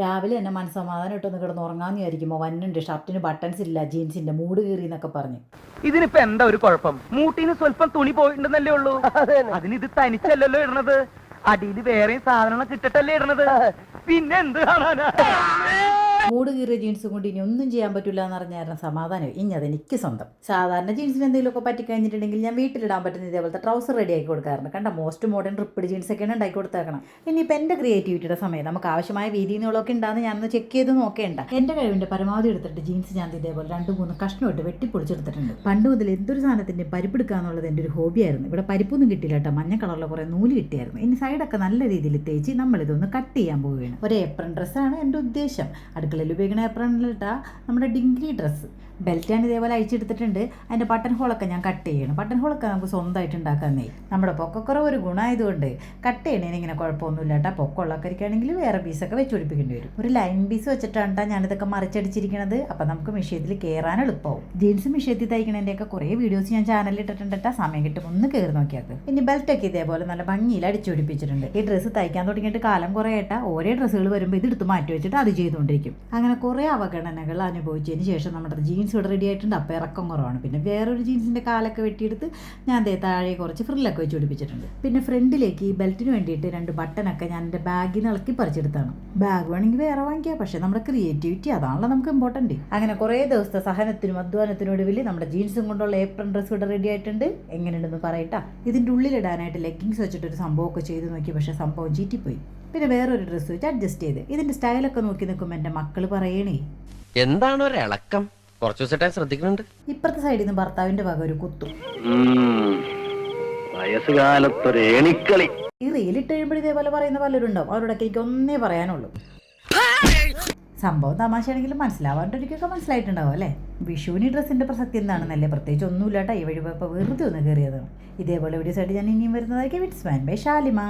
രാവിലെ തന്നെ മനസ്സമാധാനം ഇട്ടൊന്ന് കിടന്ന് ഉറങ്ങാന്ന് വിചാരിക്കുമ്പോൾ വന്നുണ്ട് ഷർട്ടിന് ബട്ടൺസ് ഇല്ല ജീൻസിന്റെ മൂട് കീറി എന്നൊക്കെ പറഞ്ഞ്. ഇതിനിപ്പോ എന്താ ഒരു കുഴപ്പം? മൂട്ടിന് സ്വല്പം തുണി പോയിട്ടുണ്ടെന്നല്ലേ ഉള്ളൂ. അതിന് ഇത് തനിച്ചല്ലല്ലോ ഇടണത്. അടിയിൽ വേറെയും സാധനങ്ങൾ കിട്ടട്ടല്ലേ ഇടണത്. പിന്നെ എന്ത് കാണാനാ? മൂട് കീറിയ ജീൻസ് കൊണ്ട് ഇനി ഒന്നും ചെയ്യാൻ പറ്റില്ല എന്ന് പറഞ്ഞായിരുന്നു സമാധാനം. ഇനി അത് എനിക്ക് സ്വന്തം. സാധാരണ ജീൻസിന് എന്തെങ്കിലുമൊക്കെ പറ്റിക്കഴിഞ്ഞിട്ടുണ്ടെങ്കിൽ ഞാൻ വീട്ടിലിടാൻ പറ്റുന്ന ഇതേപോലത്തെ ട്രൗസർ റെഡി ആക്കി കൊടുക്കാറുണ്ട്. കണ്ട? മോസ്റ്റ് മോഡേൺ റിപ്പിഡ് ജീൻസ് ഒക്കെയാണ് ഉണ്ടാക്കി കൊടുത്തേക്കണം. ഇനിയിപ്പോൾ എന്റെ ക്രിയേറ്റിവിറ്റിയുടെ സമയം നമുക്ക് ആവശ്യമായ വീതി നീളമൊക്കെ ഉണ്ടാകുന്ന ഞാനൊന്ന് ചെക്ക് ചെയ്ത് നോക്കേണ്ട. എന്റെ കഴിവിന്റെ പരമാവധി എടുത്തിട്ട് ജീൻസ് ഞാൻ ഇതേപോലെ രണ്ട് മൂന്ന് കഷ്ണമായിട്ട് വെട്ടിപ്പൊളിച്ചെടുത്തിട്ടുണ്ട്. പണ്ട് മുതൽ എന്തൊരു സാധനത്തിന്റെ പരിപ്പെടുക്കുക എന്നുള്ളത് എന്റെ ഒരു ഹോബിയായിരുന്നു ഇവിടെ പരിപ്പൊന്നും കിട്ടിയില്ല കേട്ടോ. മഞ്ഞ കളറിലെ കുറേ നൂൽ കിട്ടിയായിരുന്നു. ഇനി സൈഡൊക്കെ നല്ല രീതിയിൽ തേച്ച് നമ്മളിതൊന്ന് കട്ട് ചെയ്യാൻ പോവുകയാണ്. ഒരു ഏപ്രൺ ഡ്രസ്സാണ് എന്റെ ഉദ്ദേശം. അടുക്കളയിൽ ഉപയോഗിക്കുന്ന ഇട്ടാ നമ്മുടെ ഡിഗ്രി ഡ്രസ്സ് ബെൽറ്റ് ഞാൻ ഇതേപോലെ അയച്ചെടുത്തിട്ടുണ്ട് അതിന്റെ ബട്ടൺ ഹോളൊക്കെ ഞാൻ കട്ട് ചെയ്യണം. ബട്ടൺ ഹോളൊക്കെ നമുക്ക് സ്വന്തമായിട്ട് ഉണ്ടാക്കാന്നേ. നമ്മുടെ പൊക്കക്കുറവ് ഒരു ഗുണമായതുകൊണ്ട് കട്ട് ചെയ്യണേന് ഇങ്ങനെ കുഴപ്പമൊന്നുമില്ല കേട്ടോ പൊക്കമുള്ളക്കരിക്കാണെങ്കിൽ വേറെ പീസൊക്കെ വെച്ച് പിടിപ്പിക്കേണ്ടി വരും. ഒരു ലൈൻ പീസ് വെച്ചിട്ടാണ് ട്ടോ ഞാനിതൊക്കെ മറിച്ചടിച്ചിരിക്കണത്. അപ്പം നമുക്ക് മിഷ്യത്തിൽ കയറാൻ എളുപ്പമാവും ജീൻസ് മിഷ്യത്തിൽ തയ്ക്കണതിന്റെയൊക്കെ കുറേ വീഡിയോസ് ഞാൻ ചാനലിൽ ഇട്ടിട്ടുണ്ട് കേട്ടോ സമയം കിട്ടും ഒന്ന് കയറി നോക്കിയാൽ ഇനി ബെൽറ്റൊക്കെ ഇതേപോലെ നല്ല ഭംഗിയിൽ അടിച്ചു പിടിപ്പിച്ചിട്ടുണ്ട് ഈ ഡ്രസ്സ് തയ്ക്കാൻ തുടങ്ങിയിട്ട് കാലം കുറേ ആയിട്ടാ. ഓരോ ഡ്രസ്സുകൾ വരുമ്പോൾ ഇതെടുത്ത് മാറ്റി വെച്ചിട്ട് അത് ചെയ്തുകൊണ്ടിരിക്കും. അങ്ങനെ കുറേ അവഗണനകൾ അനുഭവിച്ചതിന് ശേഷം നമ്മുടെ ജീൻസ് ഇവിടെ റെഡി ആയിട്ടുണ്ട്. അപ്പോൾ ഇറക്കം കുറവാണ്. പിന്നെ വേറൊരു ജീൻസിന്റെ കാലൊക്കെ വെട്ടിയെടുത്ത് ഞാൻ അതേ താഴെ കുറച്ച് ഫ്രില്ലൊക്കെ വെച്ച് പിടിപ്പിച്ചിട്ടുണ്ട്. പിന്നെ ഫ്രണ്ടിലേക്ക് ഈ ബെൽറ്റിന് വേണ്ടിയിട്ട് രണ്ട് ബട്ടനൊക്കെ ഞാൻ എന്റെ ബാഗിൽ നിന്ന് ഇളക്കി പറിച്ചെടുത്താണ്. ബാഗ് വേണമെങ്കിൽ വേറെ വാങ്ങിക്കാം. പക്ഷേ നമ്മുടെ ക്രിയേറ്റിവിറ്റി അതാണല്ലോ നമുക്ക് ഇമ്പോർട്ടന്റ് അങ്ങനെ കുറേ ദിവസത്തെ സഹനത്തിനും അധ്വാനത്തിനും ഒടുവിൽ നമ്മുടെ ജീൻസും കൊണ്ടുള്ള ഏപ്രൺ ഡ്രസ്സ് ഇവിടെ റെഡി ആയിട്ടുണ്ട്. എങ്ങനെയുണ്ടെന്ന് പറയട്ടാ. ഇതിന്റെ ഉള്ളിലിടാനായിട്ട് ലെഗിങ്സ് വെച്ചിട്ടൊരു സംഭവമൊക്കെ ചെയ്ത് നോക്കി. പക്ഷേ സംഭവം ചീറ്റിപ്പോയി. പിന്നെ വേറൊരു ഡ്രസ്സ് വെച്ച് അഡ്ജസ്റ്റ് ചെയ്ത്. ഇതിന്റെ സ്റ്റൈലൊക്കെ നോക്കി നിൽക്കുമ്പോൾ എന്റെ മക്കൾ പറയണേ. എന്താണ് ഒരു ഇളക്കം കുറച്ച് ദിവസമായിട്ട് ശ്രദ്ധിക്കുന്നുണ്ട്. ഇപ്പുറത്തെ സൈഡിൽ നിന്ന് ഭർത്താവിന്റെ വക ഒരു കുത്തും. വയസ്സുകാലത്തൊരു ഏണിക്കളി ഈ റീലിട്ട് കഴിയുമ്പോൾ ഇതേപോലെ പറയുന്ന പലരും ഉണ്ടാവും. അവരോടൊക്കെ എനിക്ക് ഒന്നേ പറയാനുള്ളൂ. സംഭവം തമാശയാണെങ്കിലും മനസ്സിലാവാണ്ടൊരിക്കൊക്കെ മനസ്സിലായിട്ടുണ്ടാവും അല്ലേ? വിഷുവിന് ഡ്രസ്സിന്റെ ഡ്രസ്സിന്റെ പ്രസക്തി എന്താണെന്നല്ലേ? പ്രത്യേകിച്ച് ഒന്നുമില്ലാട്ടോ ഈ വഴി പോയപ്പോൾ വെറുതെ ഒന്ന് കയറിയതാണ് ഇതേപോലെ വീഡിയോസ് ആയിട്ട് ഞാൻ ഇനിയും വരുന്നതായിരിക്കും. Wits man by Shalimar